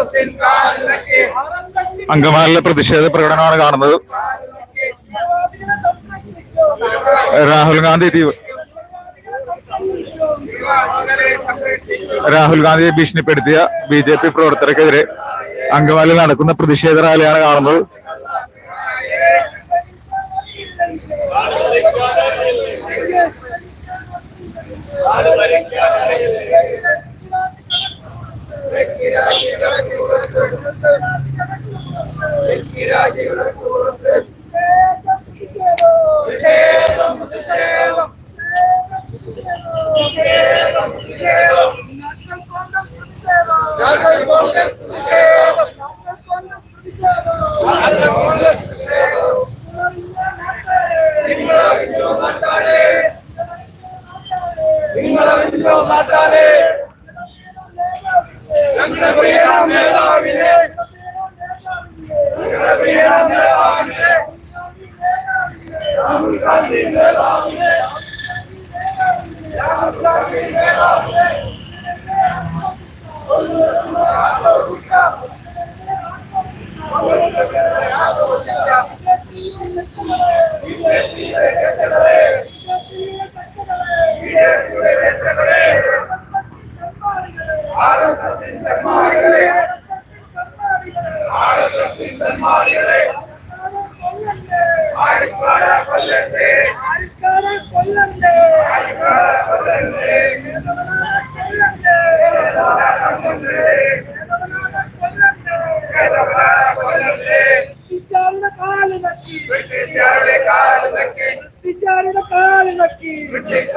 S അങ്കമാലിലെ പ്രതിഷേധ പ്രകടനമാണ് കാണുന്നത്. രാഹുൽ ഗാന്ധി രാഹുൽ ഗാന്ധിയെ ഭീഷണിപ്പെടുത്തിയ ബി ജെ പി പ്രവർത്തകർക്കെതിരെ അങ്കമാലിൽ നടക്കുന്ന പ്രതിഷേധ റാലിയാണ് കാണുന്നത്. നാഷണൽ കോൺഗ്രസ് പ്രതിഷേധം നാഷണൽ കോൺഗ്രസ് പ്രതിഷേധം നിങ്ങളറിഞ്ഞോ നാട്ടാരെ നിങ്ങളറിഞ്ഞോ നാട്ടാരെ ഞങ്ങളുടെ പ്രിയനാം നേതാവിനെ ഞങ്ങളുടെ പ്രിയനാം നേതാവിനെ രാഹുൽ ഗാന്ധി നേതാവിനെ രാഹുൽ ഗാന്ധി നേതാവിനെ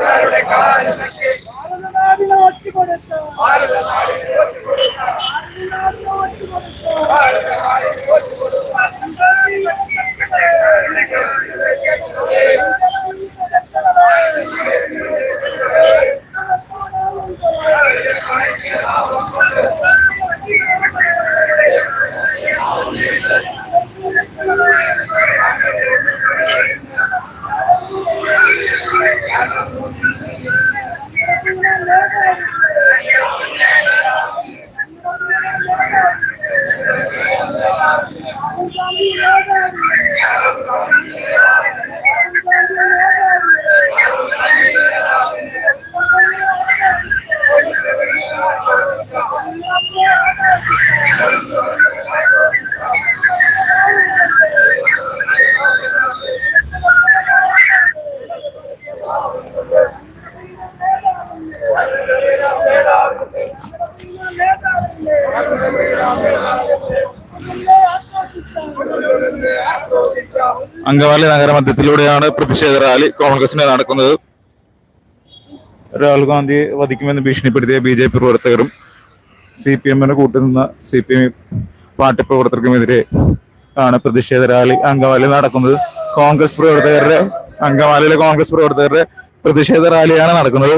ಭಾರತ ನಾಡಿನ ಒತ್ತಿ ಕೊಡುತ್ತ ಭಾರತ ನಾಡಿನ ಒತ್ತಿ ಕೊಡುತ್ತ ಭಾರತ ನಾಡಿನ അങ്കമാലി നഗരമധ്യത്തിലൂടെയാണ് പ്രതിഷേധ റാലി കോൺഗ്രസിനെ നടക്കുന്നത്. രാഹുൽ ഗാന്ധി വധിക്കുമെന്ന് ഭീഷണിപ്പെടുത്തിയ ബി ജെ പി പ്രവർത്തകരും സി പി എമ്മിന് കൂട്ടുനിന്ന സി പി എം പാർട്ടി പ്രവർത്തകർക്കുമെതിരെ ആണ് പ്രതിഷേധ റാലി അങ്കമാലി നടക്കുന്നത്. കോൺഗ്രസ് പ്രവർത്തകരുടെ അങ്കമാലിയിലെ കോൺഗ്രസ് പ്രവർത്തകരുടെ പ്രതിഷേധ റാലിയാണ് നടക്കുന്നത്.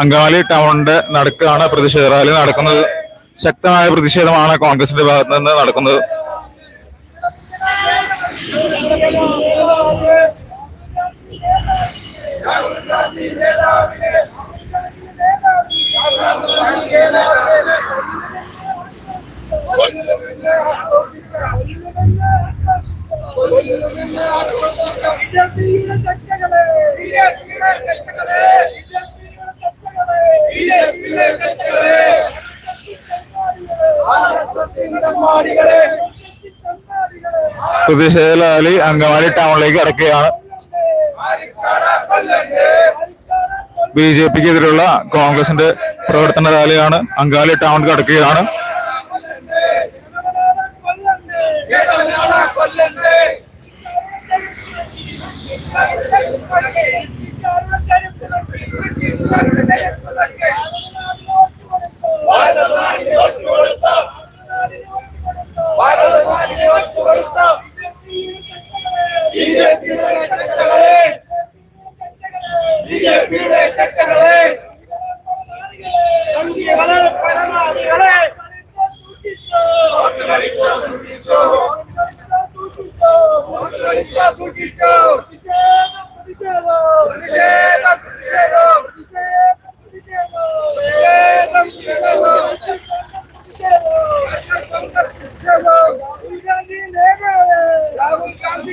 അങ്കമാലി ടൗണിന്റെ നടുക്കാണ് പ്രതിഷേധ റാലി നടക്കുന്നത്. ശക്തമായ പ്രതിഷേധമാണ് കോൺഗ്രസിന്റെ ഭാഗത്ത് നിന്ന് നടക്കുന്നത്. പ്രതിഷേധ അങ്കമാലി ടൗണിലേക്ക് അടക്കുകയാണ് ബി ജെ പിക്ക് എതിരെയുള്ള കോൺഗ്രസിന്റെ പ്രവർത്തന റാലിയാണ് അങ്കാലി ടൗൺ കടക്കുകയാണ്. Obrigado.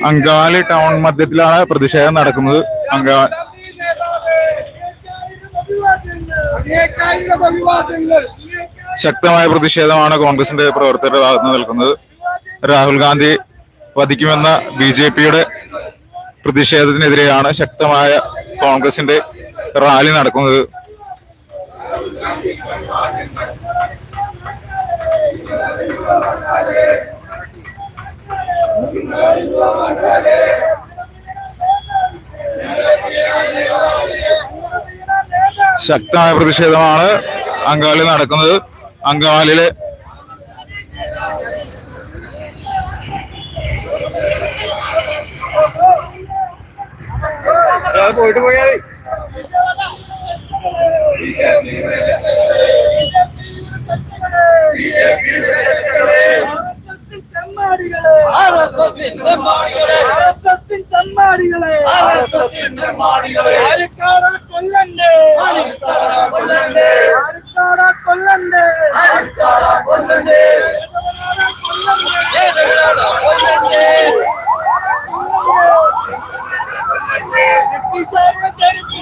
അങ്കമാലി ടൗൺ മധ്യത്തിലാണ് പ്രതിഷേധം നടക്കുന്നത്. അങ്കാ ശക്തമായ പ്രതിഷേധമാണ് കോൺഗ്രസിന്റെ പ്രവർത്തകരുടെ ഭാഗത്ത് നിൽക്കുന്നത്. രാഹുൽ ഗാന്ധി വധിക്കുമെന്ന ബി ജെ പിയുടെ പ്രതിഷേധത്തിനെതിരെയാണ് ശക്തമായ കോൺഗ്രസിന്റെ റാലി നടക്കുന്നത്. ശക്തമായ പ്രതിഷേധമാണ് അങ്കാളിൽ നടക്കുന്നത്. അങ്കാളിലെ പോയിട്ട് പോയാൽ ആരിക്കാട കൊല്ലണ്ടേ? ആരിക്കാട കൊല്ലണ്ടേ? ബ്രിട്ടീഷുകാരുടെ ചെരുപ്പ്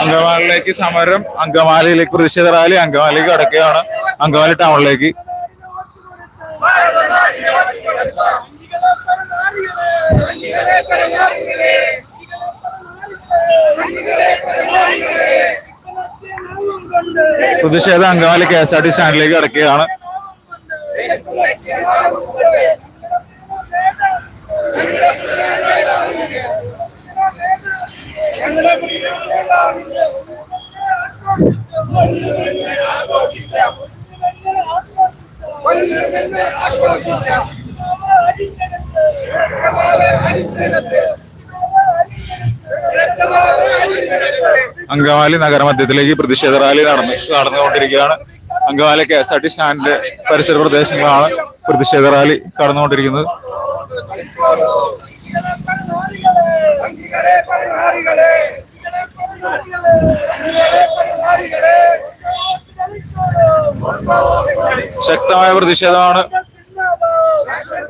അങ്കമാലിയിലേക്ക് സമരം അങ്കമാലിയിലേക്ക് പ്രതിഷേധ റാലി അങ്കമാലിക്ക് അടക്കുകയാണ് അങ്കമാലി ടൗണിലേക്ക് പ്രതിഷേധം Angamaly K S R T സ്റ്റാൻഡിലേക്ക് കടക്കുകയാണ്. ആഘോഷിക്കാം അങ്കമാലി നഗരമധ്യത്തിലേക്ക് പ്രതിഷേധ റാലി നടന്നു നടന്നുകൊണ്ടിരിക്കുകയാണ്. Angamaly K S R T സ്റ്റാൻഡിന്റെ പരിസര പ്രദേശങ്ങളാണ് പ്രതിഷേധ റാലി കടന്നുകൊണ്ടിരിക്കുന്നത്. ശക്തമായ പ്രതിഷേധമാണ് നാഷണൽ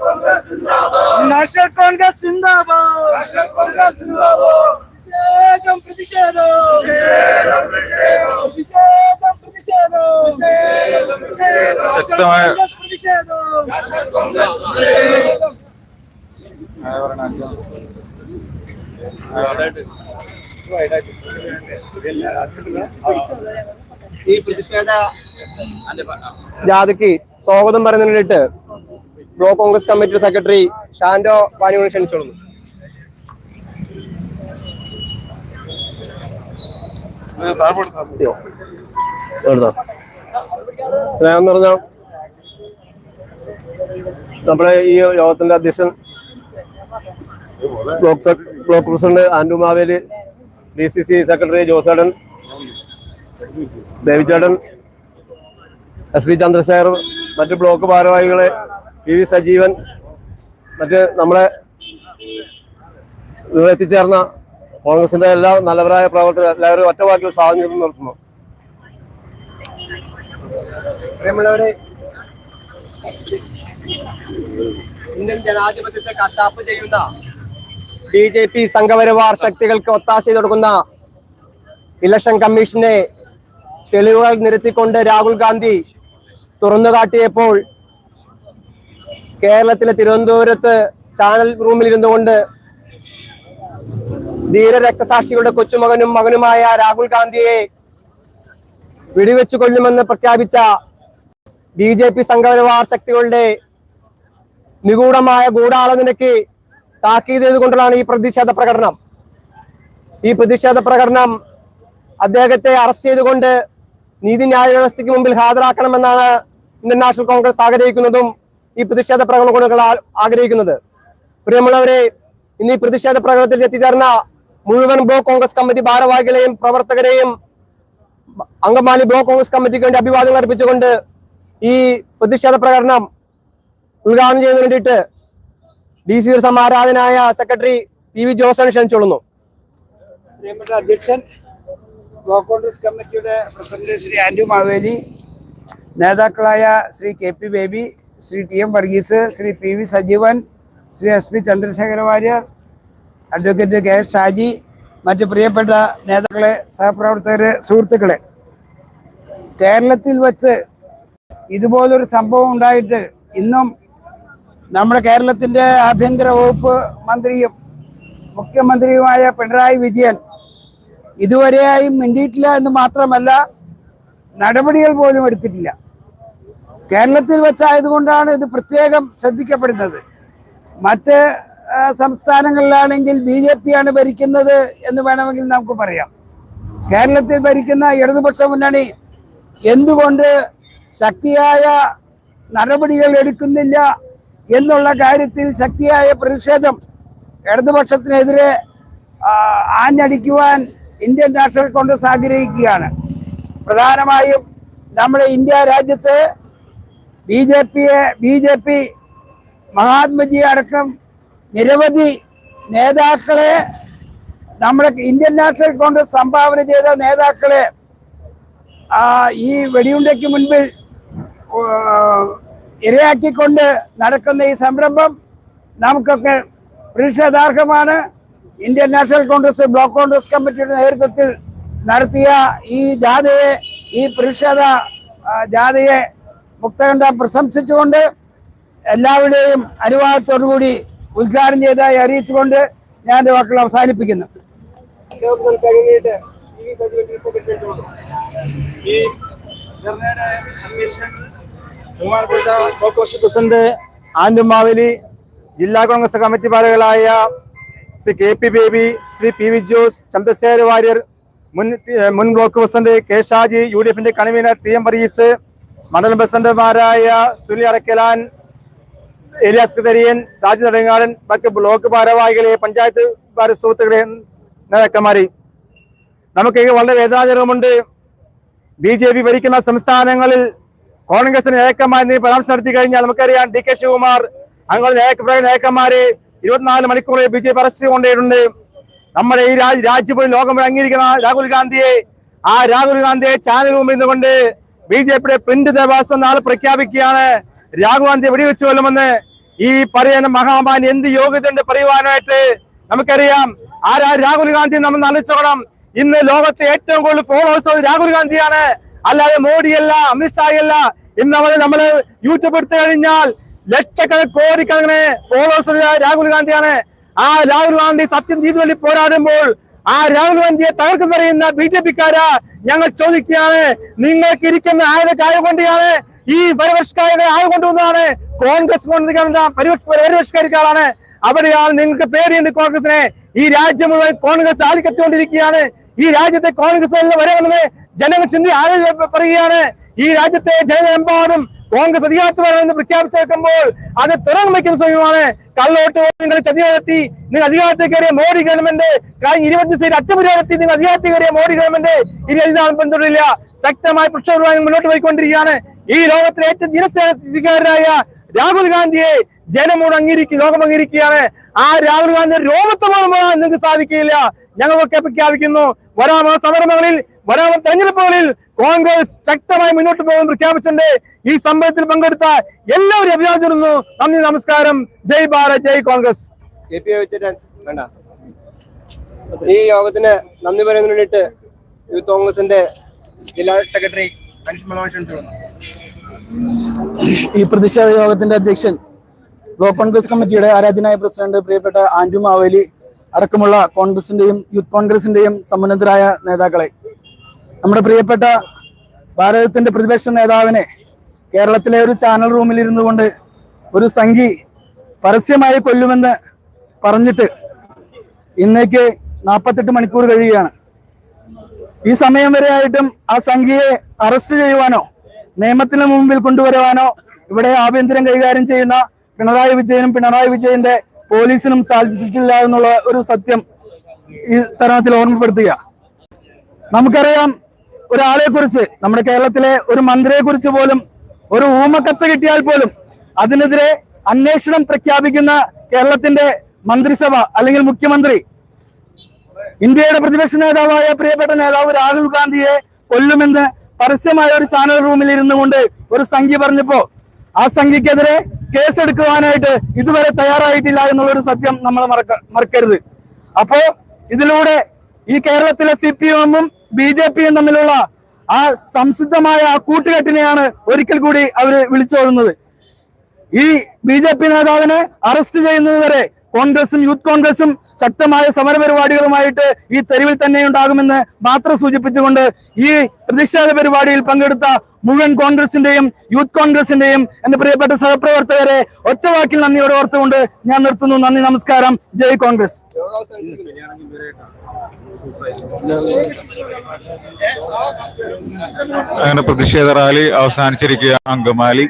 കോൺഗ്രസ് സിന്ദാബാദ് നാഷണൽ കോൺഗ്രസ് സിന്ദാബാദ് പ്രതിഷേധം പ്രതിഷേധം പ്രതിഷേധം പ്രതിഷേധം ശക്തമായ- പ്രതിഷേധം നാഷണൽ കോൺഗ്രസ് പ്രതിഷേധം ഈ പ്രതിഷേധ ജാഥയ്ക്ക് സ്വാഗതം പറയുന്നതിനായിട്ട് block Congress committee secretary Shando വാനിയോട് ക്ഷണിച്ചോളുന്നു. സ്നേഹം സ്നേഹം പറഞ്ഞ നമ്മുടെ ഈ യോഗത്തിന്റെ അധ്യക്ഷൻ block block president Antu Maveli D C C secretary ജോസേടൻ ദേവിചേടൻ എസ് പി ചന്ദ്രശേഖർ മറ്റ് ബ്ലോക്ക് ഭാരവാഹികളെ പി വി സജീവൻ മറ്റ് നമ്മളെ എത്തിച്ചേർന്ന കോൺഗ്രസിന്റെ എല്ലാ നല്ലവരായ പ്രവർത്തകർ എല്ലാവരും ഒറ്റ സ്വാതന്ത്ര്യം നിർത്തുന്നു. ഇന്ത്യൻ ജനാധിപത്യത്തെ കശാപ്പ് ചെയ്യുന്ന ബി ജെ പി സംഘപരിവാർ ശക്തികൾക്ക് ഒത്താശ ചെയ്ത് കൊടുക്കുന്ന ഇലക്ഷൻ കമ്മീഷനെ തെളിവുകൾ നിരത്തിക്കൊണ്ട് രാഹുൽ ഗാന്ധി തുറന്നു കാട്ടിയപ്പോൾ കേരളത്തിലെ തിരുവനന്തപുരത്ത് ചാനൽ റൂമിൽ ഇരുന്നുകൊണ്ട് ധീര രക്തസാക്ഷികളുടെ കൊച്ചുമകനും മകനുമായ രാഹുൽ ഗാന്ധിയെ വെടിവെച്ചു കൊല്ലുമെന്ന് പ്രഖ്യാപിച്ച ബി ജെ പി സംഘപരിവാർ ശക്തികളുടെ നിഗൂഢമായ ഗൂഢാലോചനയ്ക്ക് താക്കീത് ചെയ്തുകൊണ്ടുള്ളതാണ് ഈ പ്രതിഷേധ പ്രകടനം. ഈ പ്രതിഷേധ പ്രകടനം അദ്ദേഹത്തെ അറസ്റ്റ് ചെയ്തുകൊണ്ട് നീതിന്യായ വ്യവസ്ഥയ്ക്ക് മുമ്പിൽ ഹാജരാക്കണമെന്നാണ് ഇന്ത്യൻ നാഷണൽ കോൺഗ്രസ് ആഗ്രഹിക്കുന്നതും ഈ പ്രതിഷേധ പ്രകടനം കൊണ്ട് ആഗ്രഹിക്കുന്നത്. പ്രിയമുള്ളവരെ ഇന്ന് ഈ പ്രതിഷേധ പ്രകടനത്തിൽ എത്തിച്ചേർന്ന മുഴുവൻ ബ്ലോക്ക് കോൺഗ്രസ് കമ്മിറ്റി ഭാരവാഹികളെയും പ്രവർത്തകരെയും അങ്കമാലി ബ്ലോക്ക് കോൺഗ്രസ് കമ്മിറ്റിക്ക് വേണ്ടി അഭിവാദ്യം അർപ്പിച്ചുകൊണ്ട് ഈ പ്രതിഷേധ പ്രകടനം ഉദ്ഘാടനം ചെയ്യുന്നതിന് വേണ്ടിയിട്ട് ഡി സി സമാരാധനായ സെക്രട്ടറി പി വി ജോസൺ ക്ഷണിച്ചോളുന്നു അധ്യക്ഷൻ ബ്ലോക്ക് കോൺഗ്രസ് കമ്മിറ്റിയുടെ പ്രസിഡന്റ് ശ്രീ ആന്റു മാവേലി നേതാക്കളായ Shri K P Baby Shri T M Varghese Shri P V Sajeevan Shri S P Chandrasekhara Warrier advocate K S Shaji മറ്റ് പ്രിയപ്പെട്ട നേതാക്കളെ സഹപ്രവർത്തകരെ സുഹൃത്തുക്കളെ. കേരളത്തിൽ വച്ച് ഇതുപോലൊരു സംഭവം ഉണ്ടായിട്ട് ഇന്നും നമ്മുടെ കേരളത്തിന്റെ ആഭ്യന്തര വകുപ്പ് മന്ത്രിയും മുഖ്യമന്ത്രിയുമായ പിണറായി വിജയൻ ഇതുവരെയായും മിണ്ടിയിട്ടില്ല എന്ന് മാത്രമല്ല നടപടികൾ പോലും എടുത്തിട്ടില്ല. കേരളത്തിൽ വെച്ചായതുകൊണ്ടാണ് ഇത് പ്രത്യേകം ശ്രദ്ധിക്കപ്പെടുന്നത്. മറ്റ് സംസ്ഥാനങ്ങളിലാണെങ്കിൽ ബി ജെ പി ആണ് ഭരിക്കുന്നത് എന്ന് വേണമെങ്കിൽ നമുക്ക് പറയാം. കേരളത്തിൽ ഭരിക്കുന്ന ഇടതുപക്ഷ മുന്നണി എന്തുകൊണ്ട് ശക്തിയായ നടപടികൾ എടുക്കുന്നില്ല എന്നുള്ള കാര്യത്തിൽ ശക്തിയായ പ്രതിഷേധം ഇടതുപക്ഷത്തിനെതിരെ ആഞ്ഞടിക്കുവാൻ ഇന്ത്യൻ നാഷണൽ കോൺഗ്രസ് ആഗ്രഹിക്കുകയാണ്. പ്രധാനമായും നമ്മുടെ ഇന്ത്യ രാജ്യത്ത് ബി ജെ പിയെ ബി ജെ പി മഹാത്മജി അടക്കം നിരവധി നേതാക്കളെ നമ്മുടെ ഇന്ത്യൻ നാഷണൽ കോൺഗ്രസ് സംഭാവന ചെയ്ത നേതാക്കളെ ഈ വെടിയുണ്ടയ്ക്ക് മുൻപിൽ ഇരയാക്കിക്കൊണ്ട് നടക്കുന്ന ഈ സംരംഭം നമുക്കൊക്കെ പ്രതിഷേധാർഹമാണ്. Indian national Congress block Congress കമ്മിറ്റിയുടെ നേതൃത്വത്തിൽ നടത്തിയ ഈ ജാഥയെ ഈ പ്രതിഷേധ ജാഥയെ മുക്തകണ്ഠ പ്രശംസിച്ചുകൊണ്ട് എല്ലാവരുടെയും അനുവാദത്തോടുകൂടി ഉദ്ഘാടനം ചെയ്തതായി അറിയിച്ചുകൊണ്ട് ഞാൻ എന്റെ വാക്കുകൾ അവസാനിപ്പിക്കുന്നു. ബഹുമാനപ്പെട്ട പ്രസിഡന്റ് ആൻഡു മാവേലി ജില്ലാ Congress committee ഭാരകളായ Shri K P Baby Shri P V Jose Chandrasekhara Warrier മുൻ മുൻ block president K Shaji U D എഫിന്റെ കൺവീനർ ടി എം വർഗീസ് മണ്ഡലം പ്രസിഡന്റുമാരായ സുനിൽ അറക്കലാൻ ഏലിയാസ് കതരിയൻ സാജി നെടുങ്ങാടൻ മറ്റ് ബ്ലോക്ക് ഭാരവാഹികളെ പഞ്ചായത്ത് സുഹൃത്തുക്കളെ നേതാക്കന്മാരെ. നമുക്ക് വളരെ വേദനാജനകമുണ്ട്. ബി ജെ പി ഭരിക്കുന്ന സംസ്ഥാനങ്ങളിൽ കോൺഗ്രസിന് നേതാക്കന്മാർ നീ പരാമർശം നടത്തി കഴിഞ്ഞാൽ നമുക്കറിയാം ഡി കെ ശിവകുമാർ അങ്ങനെ നേതാക്ക നേതാക്കന്മാരെ ഇരുപത്തിനാല് മണിക്കൂറിൽ ബി ജെ പി അറസ്റ്റ് കൊണ്ടിട്ടുണ്ട് നമ്മുടെ ഈ രാജ്യം രാജ്യം ലോകം അംഗീകരിക്കുന്ന രാഹുൽ ഗാന്ധിയെ ആ രാഹുൽ ഗാന്ധിയെ ചാനൽ മുമ്പിൽ നിന്നുകൊണ്ട് ബി ജെ പിയുടെ പ്രിന്റ് ദേവാസം നാളെ പ്രഖ്യാപിക്കുകയാണ്. രാഹുൽ ഗാന്ധി വെടിവെച്ചു കൊല്ലുമെന്ന് ഈ പറയുന്ന മഹാമാൻ എന്ത് യോഗ്യതയുണ്ട് പറയുവാനായിട്ട് നമുക്കറിയാം. ആരാ രാഹുൽ ഗാന്ധി നമ്മൾ നലിച്ചോണം ഇന്ന് ലോകത്തെ ഏറ്റവും കൂടുതൽ ഫോളോവേഴ്സ് രാഹുൽ ഗാന്ധിയാണ്. അല്ലാതെ മോഡിയല്ല അമിത്ഷായല്ല. ഇന്ന് അവരെ നമ്മൾ യൂട്യൂബ് എടുത്തു കഴിഞ്ഞാൽ ലക്ഷക്കണക്കിന് കോടിക്കണക്കിന് ഫോളോവേഴ്സ് രാഹുൽ ഗാന്ധിയാണ്. ആ രാഹുൽ ഗാന്ധി സത്യം ചെയ്തു വേണ്ടി പോരാടുമ്പോൾ ആ രാഹുൽ ഗാന്ധിയെ തകർക്കു പറയുന്ന ബി ജെ പിക്കാര് ഞങ്ങൾ ചോദിക്കുകയാണ്. നിങ്ങൾക്ക് ഇരിക്കുന്ന ആയതുകൊണ്ടാണ് ഈ പരിപരിഷ്കാരനെ ആയതുകൊണ്ടുവന്നതാണ് കോൺഗ്രസ് പരിപക്ഷക്കാരിക്കാളാണ് അവിടെയാണ് നിങ്ങൾക്ക് പേടിയുണ്ട് കോൺഗ്രസിനെ. ഈ രാജ്യം മുഴുവൻ കോൺഗ്രസ് ആധിക്കത്തുകൊണ്ടിരിക്കുകയാണ് ഈ രാജ്യത്തെ കോൺഗ്രസ് വരവെന്ന് ജനങ്ങൾ ചിന്തി ആലോചന പറയുകയാണ്. ഈ രാജ്യത്തെ ജനമെമ്പാടും കോൺഗ്രസ് അധികാരത്തിൽ വരണമെന്ന് പ്രഖ്യാപിച്ചേക്കുമ്പോൾ അത് തുറന്നു വയ്ക്കുന്ന സമയമാണ് കള്ളോട്ട് നിങ്ങൾ ചതി നടത്തി നിങ്ങൾ അധികാരത്തിൽ കയറിയ മോഡി ഗവൺമെന്റ് കഴിഞ്ഞ ഇരുപത്തി സീറ്റ് അറ്റപുരാണെത്തി നിങ്ങൾ അധികാരത്തിൽ കയറിയ മോഡി ഗവൺമെന്റ് ഇനി അധികാരം പിന്തുടരില്ല. ശക്തമായ പ്രക്ഷോഭമായി മുന്നോട്ട് പോയിക്കൊണ്ടിരിക്കുകയാണ്. ഈ ലോകത്തിലെ ഏറ്റവും ജനസ്ഥിതിക്കാരനായ രാഹുൽ ഗാന്ധിയെ ജനമോട് അംഗീകരിക്കും ലോകം അംഗീകരിക്കുകയാണ്. ആ രാഹുൽ ഗാന്ധി രോഗത്തെ പോലും നിങ്ങൾക്ക് സാധിക്കില്ല ഞങ്ങളൊക്കെ പ്രഖ്യാപിക്കുന്നു. വരാമ സമരങ്ങളിൽ വരാമ തെരഞ്ഞെടുപ്പുകളിൽ കോൺഗ്രസ് ശക്തമായി മുന്നോട്ട് പോകുമെന്ന് പ്രഖ്യാപിച്ചിട്ടുണ്ട് ഈ സംഭവത്തിൽ പങ്കെടുത്ത എല്ലാവരും അഭിവാദിച്ചിരുന്നു നന്ദി നമസ്കാരം. ജയ് ഭാരത് ജയ് കോൺഗ്രസ്. ഈ യോഗത്തിന് നന്ദി പറയുന്നതിന് വേണ്ടിയിട്ട് യൂത്ത് കോൺഗ്രസിന്റെ ജില്ലാ സെക്രട്ടറി അനീഷ് ഈ പ്രതിഷേധ യോഗത്തിന്റെ അധ്യക്ഷൻ ബ്ലോക്ക് കോൺഗ്രസ് കമ്മിറ്റിയുടെ ആരാധ്യനായ പ്രസിഡന്റ് പ്രിയപ്പെട്ട ആന്റു മാവേലി അടക്കമുള്ള കോൺഗ്രസിന്റെയും യൂത്ത് കോൺഗ്രസിന്റെയും സമുന്നതരായ നേതാക്കളെ നമ്മുടെ പ്രിയപ്പെട്ട ഭാരതത്തിന്റെ പ്രതിപക്ഷ നേതാവിനെ കേരളത്തിലെ ഒരു ചാനൽ റൂമിൽ ഇരുന്നു കൊണ്ട് ഒരു സംഘി പരസ്യമായി കൊല്ലുമെന്ന് പറഞ്ഞിട്ട് ഇന്നേക്ക് നാൽപ്പത്തെട്ട് മണിക്കൂർ കഴിയുകയാണ്. ഈ സമയം വരെ ആയിട്ടും ആ സംഘിയെ അറസ്റ്റ് ചെയ്യുവാനോ നിയമത്തിന് മുമ്പിൽ കൊണ്ടുവരുവാനോ ഇവിടെ ആഭ്യന്തരം കൈകാര്യം ചെയ്യുന്ന പിണറായി വിജയനും പിണറായി വിജയന്റെ പോലീസിനും സാധിച്ചിട്ടില്ല എന്നുള്ള ഒരു സത്യം ഈ തരണത്തിൽ ഓർമ്മപ്പെടുത്തുക. നമുക്കറിയാം ഒരാളെ കുറിച്ച് നമ്മുടെ കേരളത്തിലെ ഒരു മന്ത്രിയെ കുറിച്ച് പോലും ഒരു ഊമക്കത്ത് കിട്ടിയാൽ പോലും അതിനെതിരെ അന്വേഷണം പ്രഖ്യാപിക്കുന്ന കേരളത്തിന്റെ മന്ത്രിസഭ അല്ലെങ്കിൽ മുഖ്യമന്ത്രി ഇന്ത്യയുടെ പ്രതിപക്ഷ നേതാവായ പ്രിയപ്പെട്ട നേതാവ് രാഹുൽ ഗാന്ധിയെ കൊല്ലുമെന്ന് പരസ്യമായ ഒരു ചാനൽ റൂമിൽ ഇരുന്നു കൊണ്ട് ഒരു സംഖ്യ പറഞ്ഞപ്പോ ആ സംഖ്യക്കെതിരെ കേസെടുക്കുവാനായിട്ട് ഇതുവരെ തയ്യാറായിട്ടില്ല എന്നുള്ള ഒരു സത്യം നമ്മൾ മറക്ക മറക്കരുത്. അപ്പോ ഇതിലൂടെ ഈ കേരളത്തിലെ സി പി എമ്മും ബി ജെ പിയും തമ്മിലുള്ള ആ സംസിദ്ധമായ ആ കൂട്ടുകെട്ടിനെയാണ് ഒരിക്കൽ കൂടി അവർ വിളിച്ചോതുന്നത് ഈ ബി ജെ പി നേതാവിനെ അറസ്റ്റ് ചെയ്യുന്നത് വരെ കോൺഗ്രസും യൂത്ത് കോൺഗ്രസും ശക്തമായ സമരപരിപാടികളുമായിട്ട് ഈ തെരുവിൽ തന്നെ ഉണ്ടാകുമെന്ന് മാത്രം സൂചിപ്പിച്ചുകൊണ്ട് ഈ പ്രതിഷേധ പരിപാടിയിൽ പങ്കെടുത്ത മുഴുവൻ കോൺഗ്രസിന്റെയും യൂത്ത് കോൺഗ്രസിന്റെയും എന്റെ പ്രിയപ്പെട്ട സഹപ്രവർത്തകരെ ഒറ്റവാക്കിൽ നന്ദിയോടെ ഓർത്തുകൊണ്ട് ഞാൻ നിർത്തുന്നു. നന്ദി നമസ്കാരം. ജയ് കോൺഗ്രസ്. അങ്ങനെ പ്രതിഷേധ rally അവസാനിച്ചിരിക്കുക Angamaly.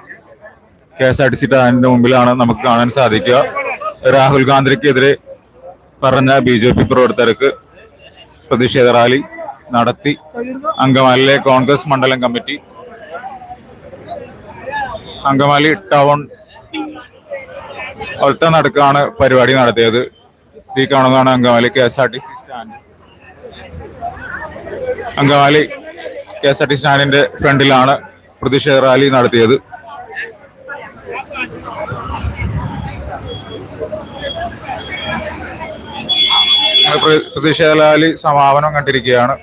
K S R T C ടാനിന്റെ മുമ്പിലാണ് നമുക്ക് കാണാൻ സാധിക്കുക. രാഹുൽ ഗാന്ധിക്കെതിരെ പറഞ്ഞ ബി ജെ പി പ്രവർത്തകർക്ക് പ്രതിഷേധ റാലി നടത്തി. അങ്കമാലിയിലെ കോൺഗ്രസ് മണ്ഡലം കമ്മിറ്റി അങ്കമാലി ടൗൺ ഒറ്റ നടക്കാണ് പരിപാടി നടത്തിയത്. ഈ കാണുന്നതാണ് Angamaly K S R T C stand. Angamaly K S R T സ്റ്റാൻഡിന്റെ ഫ്രണ്ടിലാണ് പ്രതിഷേധ റാലി നടത്തിയത്. അങ്ങനെ പ്രതിഷേധ റാലി സമാപനം കണ്ടിരിക്കുകയാണ്.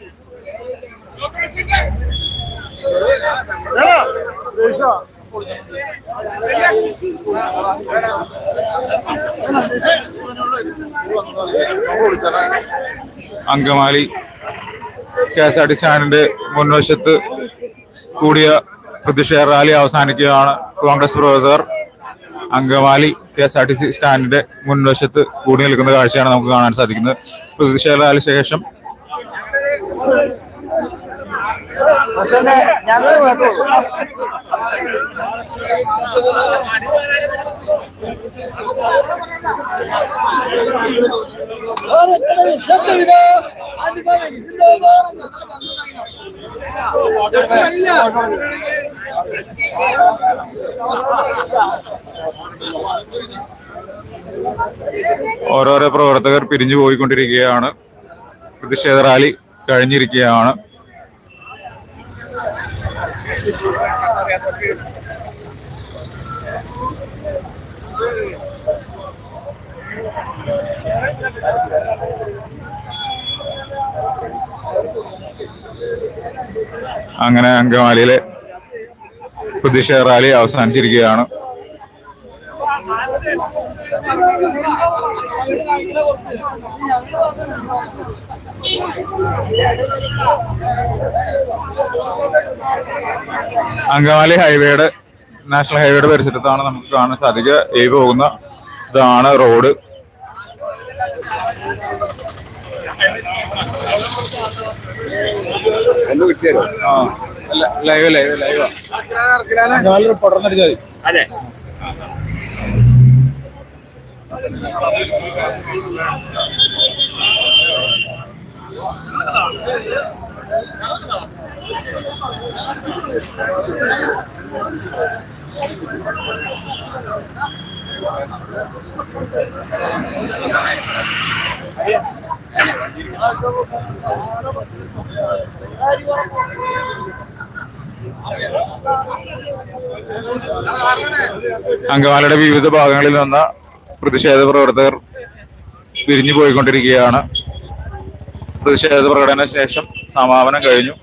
Angamaly K S R T സ്റ്റാൻഡിന്റെ മുൻവശത്ത് കൂടിയ പ്രതിഷേധ റാലി അവസാനിക്കുകയാണ്. കോൺഗ്രസ് പ്രവർത്തകർ Angamaly K S R T C സ്റ്റാൻഡിന്റെ മുൻവശത്ത് കൂടി നിൽക്കുന്ന കാഴ്ചയാണ് നമുക്ക് കാണാൻ സാധിക്കുന്നത്. പ്രതിഷേധത്തിന് ശേഷം ശേഷം ഓരോരോ പ്രവർത്തകർ പിരിഞ്ഞു പോയിക്കൊണ്ടിരിക്കുകയാണ് പ്രതിഷേധ റാലി കഴിഞ്ഞിരിക്കുകയാണ്. അങ്ങനെ അങ്കമാലിയിലെ പ്രതിഷേധ റാലി അവസാനിച്ചിരിക്കുകയാണ്. അങ്കമാലി ഹൈവേയുടെ നാഷണൽ ഹൈവേയുടെ പരിസരത്താണ് നമുക്ക് കാണാൻ സാധിക്കുക. ഈ പോകുന്ന ഇതാണ് റോഡ്. ആ, അല്ല, live live live Angamaly reporter അതെ. മതി അങ്കമാലിയുടെ വിവിധ ഭാഗങ്ങളിൽ നിന്ന പ്രതിഷേധ പ്രവർത്തകർ പിരിഞ്ഞു പോയിക്കൊണ്ടിരിക്കുകയാണ്. പ്രതിഷേധ പ്രകടന ശേഷം സമാപനം കഴിഞ്ഞു.